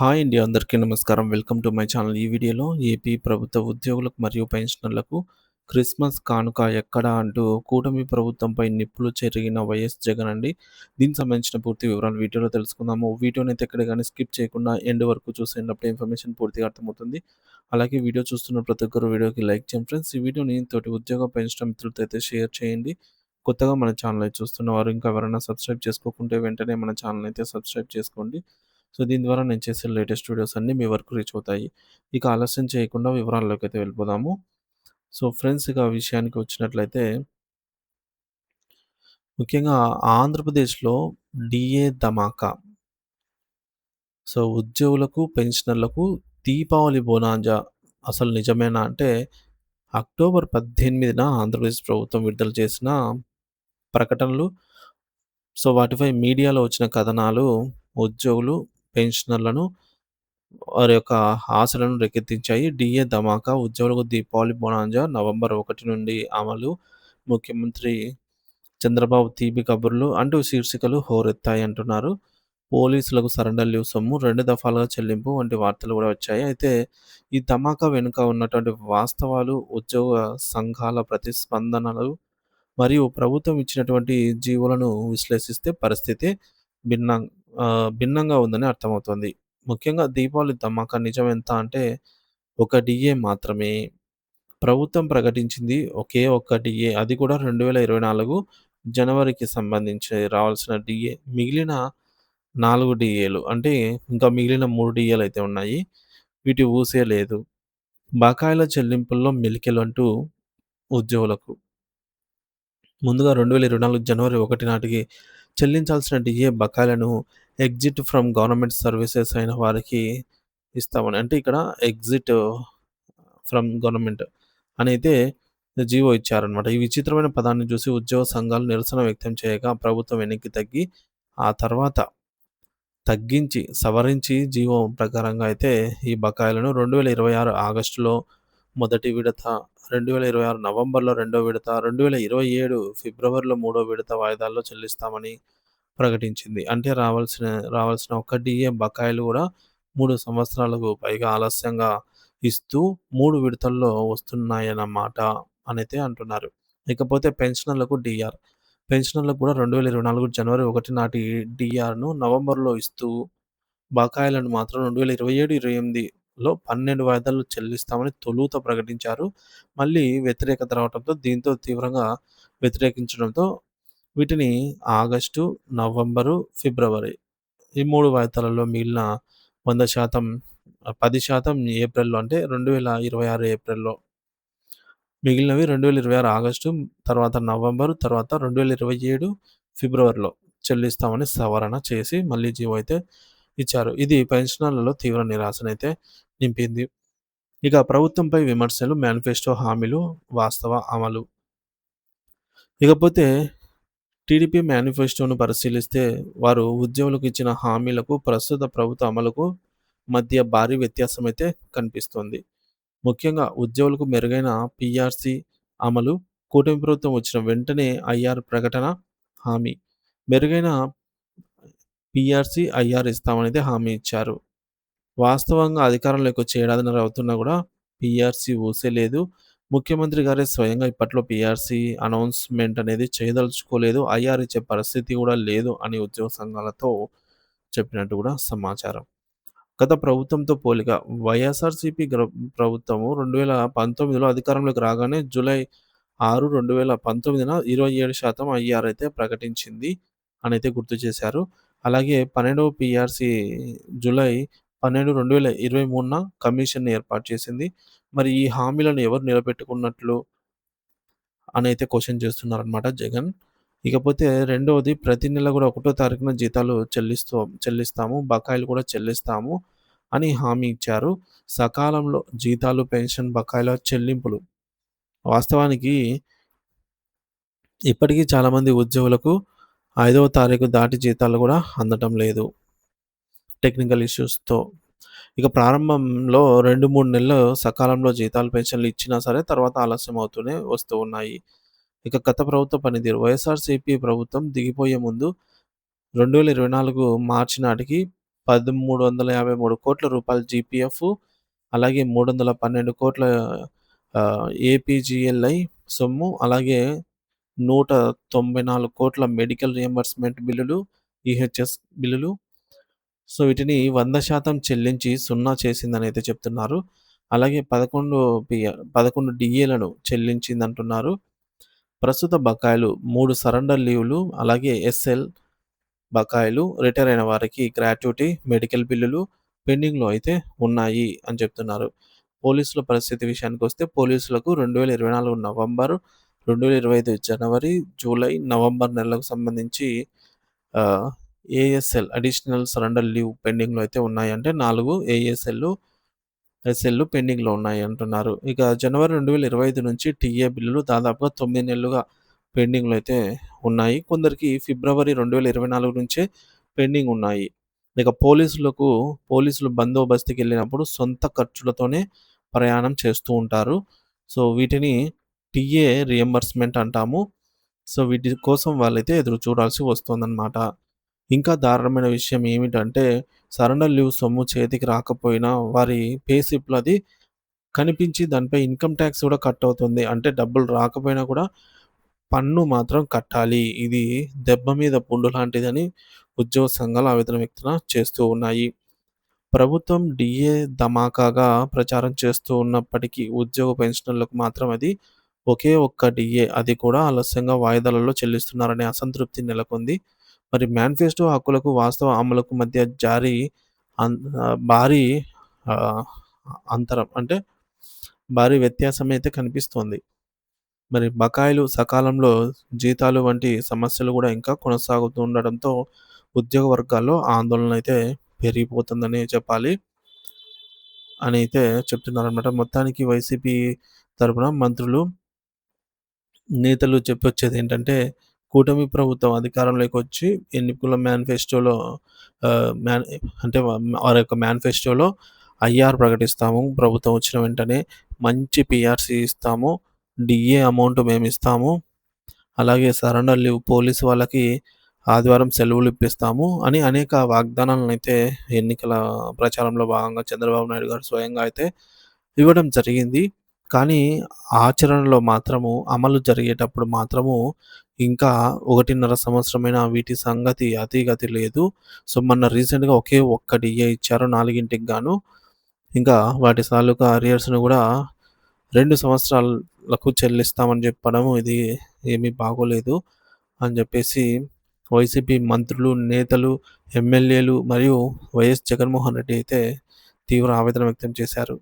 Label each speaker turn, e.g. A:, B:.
A: Hi అండి అందరికీ నమస్కారం. Welcome to my channel. ఈ వీడియోలో ఏపీ ప్రభుత్వ ఉద్యోగులకు మరియు పెన్షనర్లకు క్రిస్మస్ కానుక ఎక్కడ అంటూ కూటమి ప్రభుత్వంపై నిప్పులు చెరిగిన వైఎస్ జగన్ అండి. దీనికి సంబంధించిన పూర్తి వివరాలు వీడియోలో తెలుసుకుందాము. వీడియోని అయితే ఎక్కడ కానీ స్కిప్ చేయకుండా ఎండ్ వరకు చూసేటప్పుడు ఇన్ఫర్మేషన్ పూర్తిగా అర్థమవుతుంది. అలాగే వీడియో చూస్తున్న ప్రతి ఒక్కరు వీడియోకి లైక్ చేయండి ఫ్రెండ్స్. ఈ వీడియోని తోటి ఉద్యోగ పెన్షన్ మిత్రులతో అయితే షేర్ చేయండి. కొత్తగా మన ఛానల్ అయితే చూస్తున్నవారు ఇంకా ఎవరైనా సబ్స్క్రైబ్ చేసుకోకుంటే వెంటనే మన ఛానల్ అయితే సబ్స్క్రైబ్ చేసుకోండి. సో దీని ద్వారా నేను చేసే లేటెస్ట్ వీడియోస్ అన్నీ మీ వరకు రీచ్ అవుతాయి. ఇక ఆలస్యం చేయకుండా వివరాల్లోకైతే వెళ్ళిపోదాము. సో ఫ్రెండ్స్ ఇక విషయానికి వచ్చినట్లయితే ముఖ్యంగా ఆంధ్రప్రదేశ్‌లో డిఏ ధమాకా. సో ఉద్యోగులకు, పెన్షనర్లకు దీపావళి బోనాంజా అసలు నిజమేనా అంటే అక్టోబర్ 18న ఆంధ్రప్రదేశ్ ప్రభుత్వం విడుదల చేసిన ప్రకటనలు సో వాటిపై మీడియాలో వచ్చిన కథనాలు ఉద్యోగులు, పెన్షనర్లను వారి యొక్క ఆశలను రేకెత్తించాయి. డిఏ ధమాకా ఉద్యోగులకు దీపావళి బోనాంజా నవంబర్ ఒకటి నుండి అమలు ముఖ్యమంత్రి చంద్రబాబు తీపి కబుర్లు అంటూ శీర్షికలు హోరెత్తాయి అంటున్నారు. పోలీసులకు సరెండర్ లీవ్ సొమ్ము రెండు దఫాలుగా చెల్లింపు వంటి వార్తలు కూడా వచ్చాయి. అయితే ఈ ధమాకా వెనుక ఉన్నటువంటి వాస్తవాలు, ఉద్యోగ సంఘాల ప్రతిస్పందనలు మరియు ప్రభుత్వం ఇచ్చినటువంటి జీవులను విశ్లేషిస్తే పరిస్థితి భిన్నం భిన్నంగా ఉందని అర్థమవుతుంది. ముఖ్యంగా దీపావళి ధమాకా నిజం ఎంత అంటే ఒక డిఏ మాత్రమే. ప్రభుత్వం ప్రకటించింది ఒకే ఒక్క డిఏ అది కూడా 2024 జనవరికి సంబంధించి రావాల్సిన డిఏ మిగిలిన 4 డీఏలు అంటే ఇంకా మిగిలిన 3 డీఏలయితే ఉన్నాయి. వీటి ఊసే లేదు. బకాయిల చెల్లింపుల్లో మెలికలంటూ ఉద్యోగులకు. ముందుగా 2024 జనవరి 1 నాటికి చెల్లించాల్సిన డిఏ బకాయిలను ఎగ్జిట్ ఫ్రమ్ గవర్నమెంట్ సర్వీసెస్ అయిన వారికి ఇస్తామని. అంటే ఇక్కడ ఎగ్జిట్ ఫ్రమ్ గవర్నమెంట్ అనైతే జీవో ఇచ్చారనమాట. ఈ విచిత్రమైన పదాన్ని చూసి ఉద్యోగ సంఘాలు నిరసన వ్యక్తం చేయగా ప్రభుత్వం వెనక్కి తగ్గి ఆ తర్వాత తగ్గించి, సవరించి జీవో ప్రకారంగా అయితే ఈ బకాయిలను 2026 ఆగస్టులో మొదటి విడత, 2026 నవంబర్‌లో రెండో విడత, 2027 ఫిబ్రవరిలో మూడో విడత వాయిదాల్లో చెల్లిస్తామని ప్రకటించింది. అంటే రావాల్సిన రావాల్సిన ఒక్క డిఏ బకాయిలు కూడా మూడు సంవత్సరాలకు పైగా ఆలస్యంగా ఇస్తూ మూడు విడతల్లో వస్తున్నాయన్నమాట అనైతే అంటున్నారు. ఇకపోతే పెన్షనర్లకు డిఆర్ పెన్షనర్లకు కూడా 2024 జనవరి ఒకటి నాటి డిఆర్ను నవంబర్‌లో ఇస్తూ బకాయిలను మాత్రం 2027, 28లో 12 వాయిదాల్లో చెల్లిస్తామని తొలుత ప్రకటించారు. మళ్ళీ వ్యతిరేకత రావడంతో దీంతో తీవ్రంగా వ్యతిరేకించడంతో వీటిని ఆగస్టు, నవంబరు, ఫిబ్రవరి ఈ మూడు వాయిదాలలో మిగిలిన వంద శాతం పది శాతం ఏప్రిల్‌లో అంటే 2026 ఏప్రిల్‌లో మిగిలినవి 2026 ఆగస్టు, తర్వాత నవంబరు, తర్వాత 2027 ఫిబ్రవరిలో చెల్లిస్తామని సవరణ చేసి మళ్ళీ జీవో అయితే ఇచ్చారు. ఇది పెన్షనర్లలో తీవ్ర నిరాశనైతే నింపింది. ఇక ప్రభుత్వంపై విమర్శలు, మేనిఫెస్టో హామీలు, వాస్తవ అమలు. ఇకపోతే టీడీపీ మేనిఫెస్టోను పరిశీలిస్తే వారు ఉద్యోగులకు ఇచ్చిన హామీలకు, ప్రస్తుత ప్రభుత్వ అమలుకు మధ్య భారీ వ్యత్యాసం అయితే కనిపిస్తోంది. ముఖ్యంగా ఉద్యోగులకు మెరుగైన పిఆర్సి అమలు, కూటమి ప్రభుత్వం వచ్చిన వెంటనే ఐఆర్ ప్రకటన, హామీ. మెరుగైన పిఆర్సి ఐఆర్ ఇస్తామనేది హామీ ఇచ్చారు. వాస్తవంగా అధికారంలోకి వచ్చి ఏడాదిన్నర అవుతున్నా కూడా పీఆర్సీ ఊసే లేదు. ముఖ్యమంత్రి గారే స్వయంగా ఇప్పట్లో పీఆర్సీ అనౌన్స్‌మెంట్ అనేది చేయదలుచుకోలేదు. ఐఆర్ ఇచ్చే పరిస్థితి కూడా లేదు అని ఉద్యోగ సంఘాలతో చెప్పినట్టు కూడా సమాచారం. గత ప్రభుత్వంతో పోలిక వైఎస్ఆర్‌సీపీ ప్రభుత్వం రెండు వేల పంతొమ్మిదిలో అధికారంలోకి రాగానే జూలై 6, 2019న 27% ఐఆర్ అయితే ప్రకటించింది అని అయితే గుర్తు చేశారు. అలాగే 12వ పీఆర్సీ జూలై పన్నెండు రెండు వేల ఇరవై మూడున కమిషన్ ఏర్పాటు చేసింది. మరి ఈ హామీలను ఎవరు నిలబెట్టుకున్నట్లు అని అయితే క్వశ్చన్ చేస్తున్నారనమాట జగన్. ఇకపోతే రెండవది ప్రతి నెల కూడా ఒకటో తారీఖున జీతాలు చెల్లిస్తూ చెల్లిస్తాము. బకాయిలు కూడా చెల్లిస్తాము అని హామీ ఇచ్చారు. సకాలంలో జీతాలు, పెన్షన్ బకాయిల చెల్లింపులు. వాస్తవానికి ఇప్పటికీ చాలామంది ఉద్యోగులకు ఐదవ తారీఖు దాటి జీతాలు కూడా అందటం లేదు. టెక్నికల్ ఇష్యూస్‌తో. ఇక ప్రారంభంలో 2, 3 నెలలు సకాలంలో జీతాలు, పెన్షన్లు ఇచ్చినా సరే తర్వాత ఆలస్యం అవుతూనే వస్తూ ఉన్నాయి. ఇక గత ప్రభుత్వ పనితీరు వైఎస్ఆర్‌సీపీ ప్రభుత్వం దిగిపోయే ముందు 2024 మార్చి నాటికి పదమూడు వందల యాభై మూడు కోట్ల రూపాయల జీపీఎఫ్ అలాగే మూడు వందల పన్నెండు కోట్ల ఏపీజీఎల్ఐ సొమ్ము అలాగే నూట తొంభై నాలుగు కోట్ల మెడికల్ రియంబర్స్‌మెంట్ బిల్లులు, ఈహెచ్ఎస్ బిల్లులు. సో, వీటిని 100% చెల్లించి సున్నా చేసిందనైతే చెప్తున్నారు. అలాగే పదకొండు పిఎ పదకొండు డిఏలను చెల్లించిందంటున్నారు. ప్రస్తుత బకాయిలు మూడు సరెండర్ లీవ్‌లు అలాగే ఎస్ఎల్ బకాయిలు, రిటైర్ అయిన వారికి గ్రాట్యుటీ, మెడికల్ బిల్లులు పెండింగ్‌లో అయితే ఉన్నాయి అని చెప్తున్నారు. పోలీసుల పరిస్థితి విషయానికి వస్తే పోలీసులకు 2024 నవంబర్, 2025 జనవరి, జూలై, నవంబర్ నెలలకు సంబంధించి ఏఎస్ఎల్ అడిషనల్ సరెండర్ లీవ్ పెండింగ్‌లో అయితే ఉన్నాయి. అంటే 4 ఏఎస్ఎల్‌లు, ఎస్ఎల్‌లు పెండింగ్‌లో ఉన్నాయి అంటున్నారు. ఇక జనవరి 2025 నుంచి టీఏ బిల్లులు దాదాపుగా తొమ్మిది నెలలుగా పెండింగ్‌లో అయితే ఉన్నాయి. కొందరికి ఫిబ్రవరి 2024 నుంచే పెండింగ్ ఉన్నాయి. ఇక పోలీసులకు పోలీసులు బందోబస్తుకి వెళ్ళినప్పుడు సొంత ఖర్చులతోనే ప్రయాణం చేస్తూ ఉంటారు. సో, వీటిని టీఏ రియంబర్స్‌మెంట్ అంటాము. సో, వీటి కోసం వాళ్ళైతే ఎదురు చూడాల్సి వస్తుందన్నమాట ఇంకా దారుణమైన విషయం ఏమిటంటే సరెండర్ లీవ్ సొమ్ము చేతికి రాకపోయినా వారి పే స్లిప్‌లో అది కనిపించి దానిపై ఇన్‌కమ్ టాక్స్ కూడా కట్ అవుతుంది. అంటే డబ్బులు రాకపోయినా కూడా పన్ను మాత్రం కట్టాలి. ఇది దెబ్బ మీద పుండు లాంటిదని ఉద్యోగ సంఘాలు ఆవేదన వ్యక్తం చేస్తూ ఉన్నాయి. ప్రభుత్వం డిఏ ధమాకాగా ప్రచారం చేస్తూ ఉన్నప్పటికీ ఉద్యోగ పెన్షనర్లకు మాత్రం అది ఒకే ఒక్క డీఏ అది కూడా ఆలస్యంగా వాయిదాలలో చెల్లిస్తున్నారనే అసంతృప్తి నెలకొంది. మరి మేనిఫెస్టో హక్కులకు వాస్తవ అమలుకు మధ్య జారీ భారీ అంతరం అంటే భారీ వ్యత్యాసం అయితే కనిపిస్తోంది. మరి బకాయిలు, సకాలంలో జీతాలు వంటి సమస్యలు కూడా ఇంకా కొనసాగుతూ ఉండడంతో ఉద్యోగ వర్గాల్లో ఆందోళన అయితే పెరిగిపోతుందనే చెప్పాలి. అని అయితే చెప్తున్నారనమాట. మొత్తానికి వైసీపీ తరపున మంత్రులు నేతలు చెప్పొచ్చేదేంటంటే, కూటమి ప్రభుత్వం అధికారంలోకి వచ్చి ఎన్నికల మేనిఫెస్టోలో మ్యాన్ అంటే వారి యొక్క మేనిఫెస్టోలో ఐఆర్ ప్రకటిస్తాము. ప్రభుత్వం వచ్చిన వెంటనే మంచి పిఆర్సీ ఇస్తాము. డీఏ అమౌంట్ మేము ఇస్తాము అలాగే సరెండర్ లీవ్ పోలీసు వాళ్ళకి ఆదివారం సెలవులు ఇప్పిస్తాము అని అనేక వాగ్దానాలనైతే ఎన్నికల ప్రచారంలో భాగంగా చంద్రబాబు నాయుడు గారు స్వయంగా అయితే ఇవ్వడం జరిగింది. కానీ ఆచరణలో మాత్రము అమలు జరిగేటప్పుడు మాత్రము ఇంకా ఒకటిన్నర సంవత్సరమైన వీటి సంగతి అతీగతి లేదు. సో, మొన్న రీసెంట్‌గా ఒకే ఒక్క డిఏ ఇచ్చారు నాలుగింటికి గాను. ఇంకా వాటి తాలూకా అరియర్స్ను కూడా రెండు సంవత్సరాలకు చెల్లిస్తామని చెప్పడం ఇది ఏమీ బాగోలేదు అని చెప్పేసి వైసీపీ మంత్రులు, నేతలు, ఎమ్మెల్యేలు మరియు వైఎస్ జగన్మోహన్ రెడ్డి అయితే తీవ్ర ఆవేదన వ్యక్తం చేశారు.